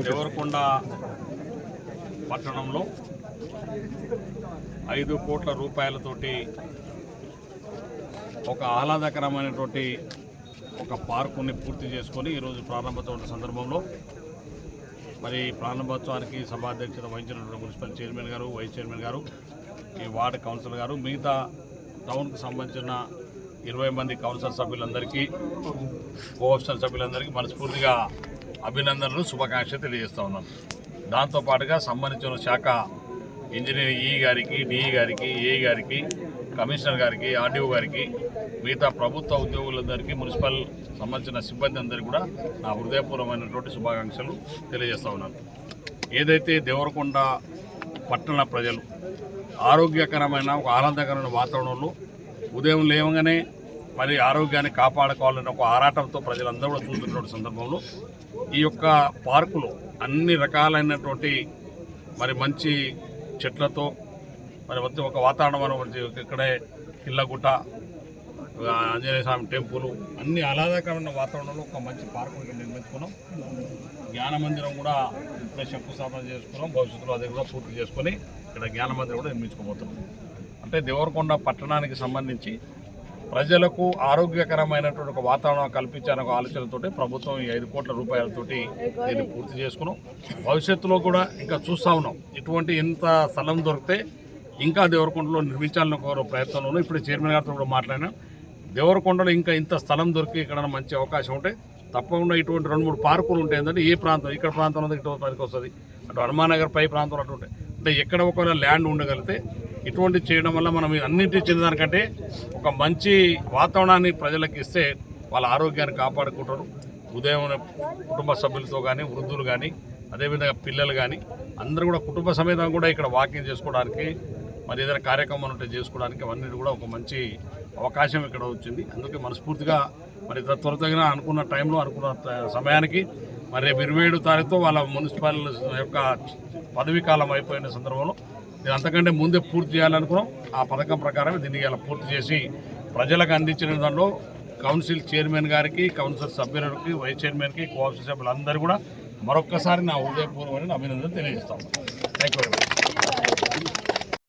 దేవరకొండ పట్టణంలో ఐదు కోట్ల రూపాయలతోటి ఒక ఆహ్లాదకరమైనటువంటి ఒక పార్కుని పూర్తి చేసుకొని ఈరోజు ప్రారంభోత్సవం సందర్భంలో మరి ప్రారంభోత్సవానికి సభాధ్యక్షత వహించినటువంటి మున్సిపల్ చైర్మన్ గారు వైస్ చైర్మన్ గారు ఈ వార్డు కౌన్సిలర్ గారు మిగతా టౌన్కు సంబంధించిన ఇరవై మంది కౌన్సిల్ సభ్యులందరికీ కోఆప్షన్ సభ్యులందరికీ మనస్ఫూర్తిగా అభినందనలు శుభాకాంక్షలు తెలియజేస్తూ ఉన్నాను దాంతోపాటుగా సంబంధించిన శాఖ ఇంజనీర్ ఈ గారికి డిఈ గారికి ఏ గారికి కమిషనర్ గారికి ఆర్డీఓ గారికి మిగతా ప్రభుత్వ ఉద్యోగులందరికీ మున్సిపల్ సంబంధించిన సిబ్బంది అందరికీ కూడా నా హృదయపూర్వమైనటువంటి శుభాకాంక్షలు తెలియజేస్తూ ఉన్నాను. ఏదైతే దేవరకొండ పట్టణ ప్రజలు ఆరోగ్యకరమైన ఒక ఆనందకరమైన వాతావరణంలో ఉదయం లేవగానే మరి ఆరోగ్యాన్ని కాపాడుకోవాలనే ఒక ఆరాటంతో ప్రజలందరూ కూడా చూస్తున్నటువంటి సందర్భంలో ఈ యొక్క పార్కులో అన్ని రకాలైనటువంటి మరి మంచి చెట్లతో మరి మంచి ఒక వాతావరణం మనకి ఇక్కడే కిల్లగుట్ట ఆంజనేయ స్వామి టెంపుల్ అన్ని ఆహ్లాదకరమైన వాతావరణంలో ఒక మంచి పార్కు నిర్మించుకున్నాం. జ్ఞాన మందిరం కూడా ఇప్పుడే శంకుస్థాపన చేసుకున్నాం. భవిష్యత్తులో అది కూడా పూర్తి చేసుకొని ఇక్కడ జ్ఞాన మందిరం కూడా నిర్మించుకోబోతున్నాం. అంటే దేవరకొండ పట్టణానికి సంబంధించి ప్రజలకు ఆరోగ్యకరమైనటువంటి ఒక వాతావరణం కల్పించాలనే ఒక ఆలోచనతోటి ప్రభుత్వం ఈ ఐదు కోట్ల రూపాయలతోటి దీన్ని పూర్తి చేసుకున్నాం. భవిష్యత్తులో కూడా ఇంకా చూస్తూ ఉన్నాం. ఇటువంటి ఇంత స్థలం దొరికితే ఇంకా దేవరకొండలో నిర్మించాలని ఒక ప్రయత్నంలో ఇప్పుడు చైర్మన్ గారితో కూడా మాట్లాడినా. దేవరకొండలో ఇంకా ఇంత స్థలం దొరికి ఇక్కడ మంచి అవకాశం ఉంటే తప్పకుండా ఇటువంటి రెండు మూడు పార్కులు ఉంటాయి. ఏంటంటే ఏ ప్రాంతం ఇక్కడ ప్రాంతం ఇటువంటి పనికి వస్తుంది అటు హనుమానగర్ పై ప్రాంతంలో అటు ఉంటాయి. అంటే ఎక్కడ ఒకవేళ ల్యాండ్ ఉండగలిగితే ఇటువంటి చేయడం వల్ల మనం అన్నింటి చెందడానికంటే ఒక మంచి వాతావరణాన్ని ప్రజలకు ఇస్తే వాళ్ళ ఆరోగ్యాన్ని కాపాడుకుంటారు. ఉదయం కుటుంబ సభ్యులతో కానీ వృద్ధులు కానీ అదేవిధంగా పిల్లలు కానీ అందరూ కూడా కుటుంబ సమేతం కూడా ఇక్కడ వాకింగ్ చేసుకోవడానికి మరి ఏదైనా కార్యక్రమం ఉంటే చేసుకోవడానికి అవన్నీ కూడా ఒక మంచి అవకాశం ఇక్కడ వచ్చింది. అందుకే మనస్ఫూర్తిగా మరి త్వర- అనుకున్న టైంలో అనుకున్న సమయానికి మరి రేపు ఇరవై ఏడు తారీఖుతో వాళ్ళ మున్సిపల్ యొక్క పదవీ కాలం అయిపోయిన సందర్భంలో నేను అంతకంటే ముందే పూర్తి చేయాలనుకున్నాం. ఆ పథకం ప్రకారమే దీన్ని ఇలా పూర్తి చేసి ప్రజలకు అందించిన దానిలో కౌన్సిల్ చైర్మన్ గారికి కౌన్సిల్ సభ్యులకి వైస్ చైర్మన్కి కోఆప్షన్ సభ్యులందరూ కూడా మరొక్కసారి నా హృదయపూర్వమైన అభినందన తెలియజేస్తాం థ్యాంక్ యూ వెరీ మచ్